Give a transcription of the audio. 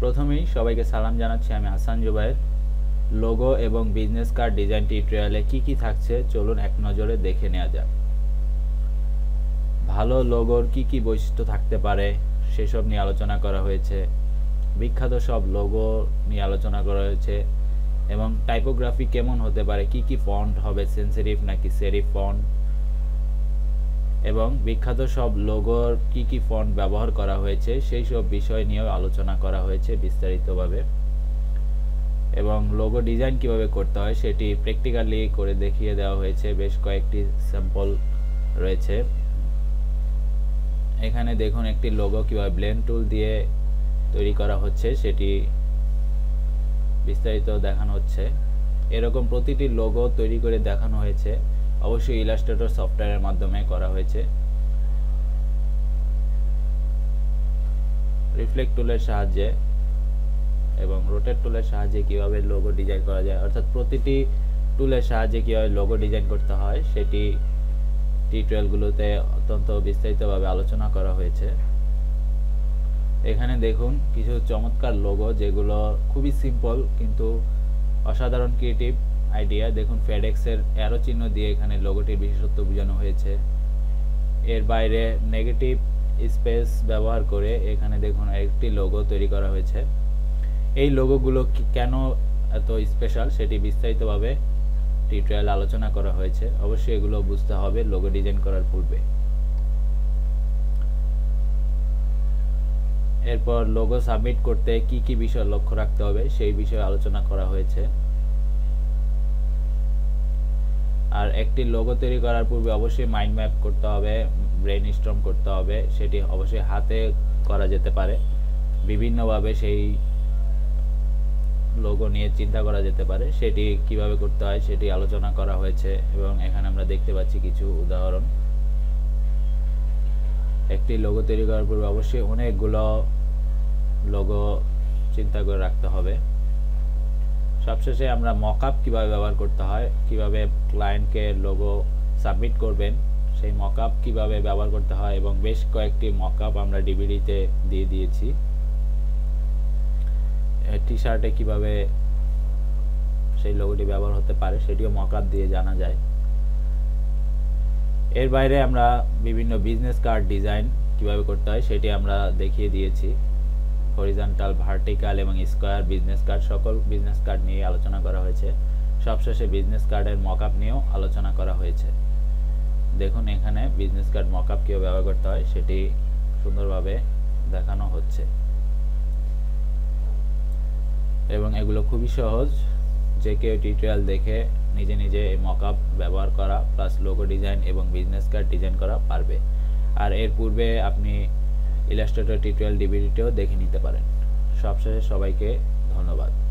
প্রথমেই সবাইকে সালাম জানাচ্ছি আমি হাসান জুবাইর লোগো এবং বিজনেস কার্ড ডিজাইন টিউটোরিয়ালে কি কি থাকছে চলুন এক নজরে দেখে নেওয়া যাক। ভালো লোগোর কি কি বৈশিষ্ট্য থাকতে পারে সেসব নিয়ে আলোচনা করা হয়েছে। বিখ্যাত সব লোগো নিয়ে আলোচনা করা হয়েছে এবং টাইপোগ্রাফি কেমন হতে পারে, কি কি ফন্ট হবে সেন্সিটিভ নাকি সেরিফ ফন্ট এবং বিখ্যাত সব লোগোর কি কি ফন্ট ব্যবহার করা হয়েছে, সেই সব বিষয় নিয়েও আলোচনা করা হয়েছে বিস্তারিতভাবে। এবং লোগো ডিজাইন কীভাবে করতে হয় সেটি প্র্যাকটিক্যালি করে দেখিয়ে দেওয়া হয়েছে, বেশ কয়েকটি স্যাম্পল রয়েছে। এখানে দেখুন একটি লোগো কীভাবে ব্লেন্ড টুল দিয়ে তৈরি করা হচ্ছে, সেটি বিস্তারিত দেখানো হচ্ছে। এরকম প্রতিটি লোগো তৈরি করে দেখানো হয়েছে। অবশ্যই ইলাস্ট্রেটর সফটওয়্যারের মাধ্যমে করা হয়েছে। রিফ্লেক্ট টুলের সাহায্যে এবং রোটেট টুলের সাহায্যে কীভাবে লোগো ডিজাইন করা যায়, অর্থাৎ প্রতিটি টুলের সাহায্যে কীভাবে লোগো ডিজাইন করতে হয়, সেটি টিউটোরিয়ালগুলোতে অত্যন্ত বিস্তারিতভাবে আলোচনা করা হয়েছে। এখানে দেখুন কিছু চমৎকার লোগো যেগুলো খুবই সিম্পল কিন্তু অসাধারণ ক্রিয়েটিভ আইডিয়া দেখুন ফেডেক্সের অ্যারো চিহ্ন দিয়ে এখানে লোগোটির বিশেষত্ব বোঝানো হয়েছে। এর বাইরে নেগেটিভ স্পেস ব্যবহার করে এখানে দেখুন একটি লোগো তৈরি করা হয়েছে। এই লোগোগুলো কেন এত স্পেশাল সেটি বিস্তারিতভাবে টিউটোরিয়াল আলোচনা করা হয়েছে। অবশ্যই এগুলো বুঝতে হবে লোগো ডিজাইন করার পূর্বে। এরপর লোগো সাবমিট করতে কি কি বিষয় লক্ষ্য রাখতে হবে সেই বিষয়ে আলোচনা করা হয়েছে। আর একটি লোগো তৈরি করার পূর্বে অবশ্যই মাইন্ড ম্যাপ করতে হবে ব্রেন স্ট্রম করতে হবে, সেটি অবশ্যই হাতে করা যেতে পারে। বিভিন্নভাবে সেই লোগো নিয়ে চিন্তা করা যেতে পারে, সেটি কীভাবে করতে হয় সেটি আলোচনা করা হয়েছে এবং এখানে আমরা দেখতে পাচ্ছি কিছু উদাহরণ। একটি লোগো তৈরি করার পূর্বে অবশ্যই অনেকগুলো লোগো চিন্তা করে রাখতে হবে। সবশেষে আমরা মকআপ কীভাবে ব্যবহার করতে হয়, কীভাবে ক্লায়েন্টকে লোগো সাবমিট করবেন, সেই মকআপ কীভাবে ব্যবহার করতে হয় এবং বেশ কয়েকটি মকআপ আমরা ডিভিডিতে দিয়ে দিয়েছি। টি শার্টে কীভাবে সেই লোগোটি ব্যবহার হতে পারে সেটিও মকআপ দিয়ে জানা যায়। এর বাইরে আমরা বিভিন্ন বিজনেস কার্ড ডিজাইন কীভাবে করতে হয় সেটি আমরা দেখিয়ে দিয়েছি। হরিজন্টাল ভার্টিক্যাল এবং স্কোয়ার বিজনেস কার্ড সকল বিজনেস কার্ড নিয়ে আলোচনা করা হয়েছে। সবশেষে বিজনেস কার্ডের মকআপ নিয়েও আলোচনা করা হয়েছে। দেখুন এখানে বিজনেস কার্ড মকআপ কীভাবে ব্যবহার করতে হয়, সেটি সুন্দরভাবে দেখানো হচ্ছে। এবং এগুলো খুবই সহজ। যে কেউ টিউটোরিয়াল দেখে নিজে নিজে এই মকআপ ব্যবহার করা প্লাস লোগো ডিজাইন এবং বিজনেস কার্ড ডিজাইন করা পারবে। আর এর পূর্বে আপনি ইলাস্ট্রেটর টিউটোরিয়াল ডিভিডিটিও দেখে নিতে পারেন। সবশেষে সবাইকে ধন্যবাদ।